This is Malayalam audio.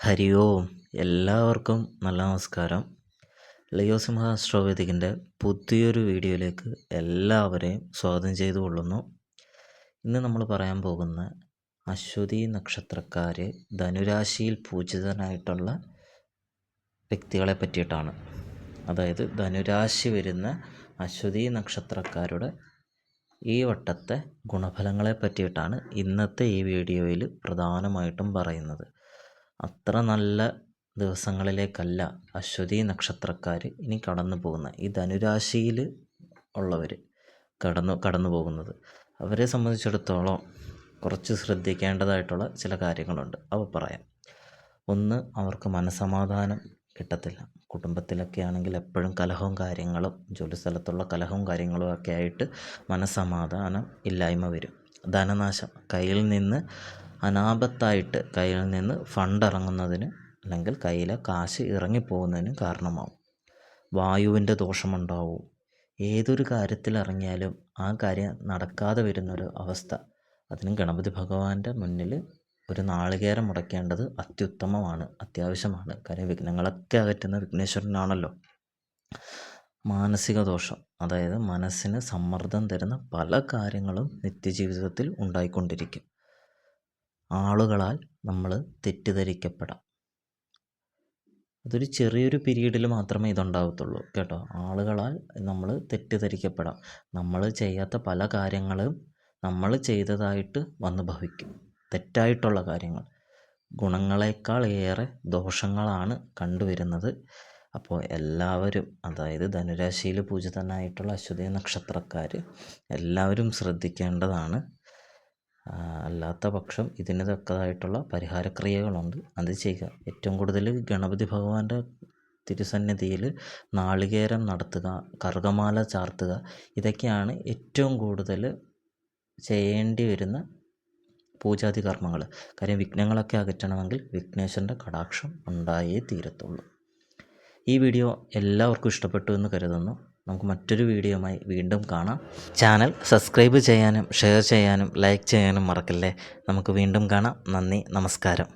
ഹരി ഓം എല്ലാവർക്കും നല്ല നമസ്കാരം. ലിയോ സിംഹ അസ്ട്രോവേദിക്കിന്റെ പുതിയൊരു വീഡിയോയിലേക്ക് എല്ലാവരെയും സ്വാഗതം ചെയ്തു കൊള്ളുന്നു. ഇന്ന് നമ്മൾ പറയാൻ പോകുന്ന അശ്വതി നക്ഷത്രക്കാർ ധനുരാശിയിൽ പൂജിതനായിട്ടുള്ള വ്യക്തികളെ പറ്റിയിട്ടാണ്. അതായത് ധനുരാശി വരുന്ന അശ്വതി നക്ഷത്രക്കാരുടെ ഈ വട്ടത്തെ ഗുണഫലങ്ങളെ പറ്റിയിട്ടാണ് ഇന്നത്തെ ഈ വീഡിയോയിൽ പ്രധാനമായിട്ടും പറയുന്നത്. അത്ര നല്ല ദിവസങ്ങളിലേക്കല്ല അശ്വതി നക്ഷത്രക്കാർ ഇനി കടന്നു പോകുന്നത് ഈ ധനുരാശിയിൽ ഉള്ളവർ കടന്നു കടന്നു പോകുന്നത്. അവരെ സംബന്ധിച്ചിടത്തോളം കുറച്ച് ശ്രദ്ധിക്കേണ്ടതായിട്ടുള്ള ചില കാര്യങ്ങളുണ്ട്. അവ പറയാം. ഒന്ന് അവർക്ക് മനസമാധാനം കിട്ടത്തില്ല. കുടുംബത്തിലൊക്കെ ആണെങ്കിൽ എപ്പോഴും കലഹവും കാര്യങ്ങളും ജോലി സ്ഥലത്തുള്ള കലഹവും കാര്യങ്ങളും ഒക്കെ ആയിട്ട് മനസമാധാനം ഇല്ലായ്മ വരും. ധനനാശം. കയ്യിൽ നിന്ന് അനാപത്തായിട്ട് കയ്യിൽ നിന്ന് ഫണ്ട് ഇറങ്ങുന്നതിന് അല്ലെങ്കിൽ കയ്യിലെ കാശ് ഇറങ്ങിപ്പോകുന്നതിന് കാരണമാവും. വായുവിന്റെ ദോഷമുണ്ടാവും. ഏതൊരു കാര്യത്തിൽ ഇറങ്ങിയാലും ആ കാര്യം നടക്കാതെ വരുന്നൊരു അവസ്ഥ. അതിന് ഗണപതി ഭഗവാന്റെ മുന്നിൽ ഒരു നാളികേരം മുടക്കേണ്ടത് അത്യുത്തമമാണ് അത്യാവശ്യമാണ്. കാര്യം വിഘ്നങ്ങളൊക്കെ അകറ്റുന്ന വിഘ്നേശ്വരനാണല്ലോ. മാനസിക ദോഷം അതായത് മനസ്സിന് സമ്മർദ്ദം തരുന്ന പല കാര്യങ്ങളും നിത്യജീവിതത്തിൽ ഉണ്ടായിക്കൊണ്ടിരിക്കും. ആളുകളാൽ നമ്മൾ തെറ്റിദ്ധരിക്കപ്പെടാം. അതൊരു ചെറിയൊരു പീരീഡിൽ മാത്രമേ ഇതുണ്ടാകത്തുള്ളൂ കേട്ടോ. ആളുകളാൽ നമ്മൾ തെറ്റിദ്ധരിക്കപ്പെടാം. നമ്മൾ ചെയ്യാത്ത പല കാര്യങ്ങളും നമ്മൾ ചെയ്തതായിട്ട് വന്നു ഭവിക്കും. തെറ്റായിട്ടുള്ള കാര്യങ്ങൾ. ഗുണങ്ങളെക്കാൾ ഏറെ ദോഷങ്ങളാണ് കണ്ടുവരുന്നത്. അപ്പോൾ എല്ലാവരും അതായത് ധനുരാശിയിൽ പൂജിതനായിട്ടുള്ള അശ്വതി നക്ഷത്രക്കാർ എല്ലാവരും ശ്രദ്ധിക്കേണ്ടതാണ് അല്ലാത്ത പക്ഷം ഇതിന് തക്കതായിട്ടുള്ള പരിഹാര ക്രിയകളുണ്ട് അത് ചെയ്യുക. ഏറ്റവും കൂടുതൽ ഗണപതി ഭഗവാന്റെ തിരുസന്നിധിയിൽ നാളികേരം നടത്തുക കറുകമാല ചാർത്തുക ഇതൊക്കെയാണ് ഏറ്റവും കൂടുതൽ ചെയ്യേണ്ടി വരുന്ന പൂജാതി കർമ്മങ്ങൾ. കാര്യം വിഘ്നങ്ങളൊക്കെ അകറ്റണമെങ്കിൽ വിഘ്നേശ്വരന്റെ കടാക്ഷം ഉണ്ടായേ തീരത്തുള്ളൂ. ഈ വീഡിയോ എല്ലാവർക്കും ഇഷ്ടപ്പെട്ടു എന്ന് കരുതുന്നു. നമുക്ക് മറ്റൊരു വീഡിയോയുമായി വീണ്ടും കാണാം. ചാനൽ സബ്സ്ക്രൈബ് ചെയ്യാനും ഷെയർ ചെയ്യാനും ലൈക്ക് ചെയ്യാനും മറക്കല്ലേ? നമുക്ക് വീണ്ടും കാണാം. നന്ദി നമസ്കാരം.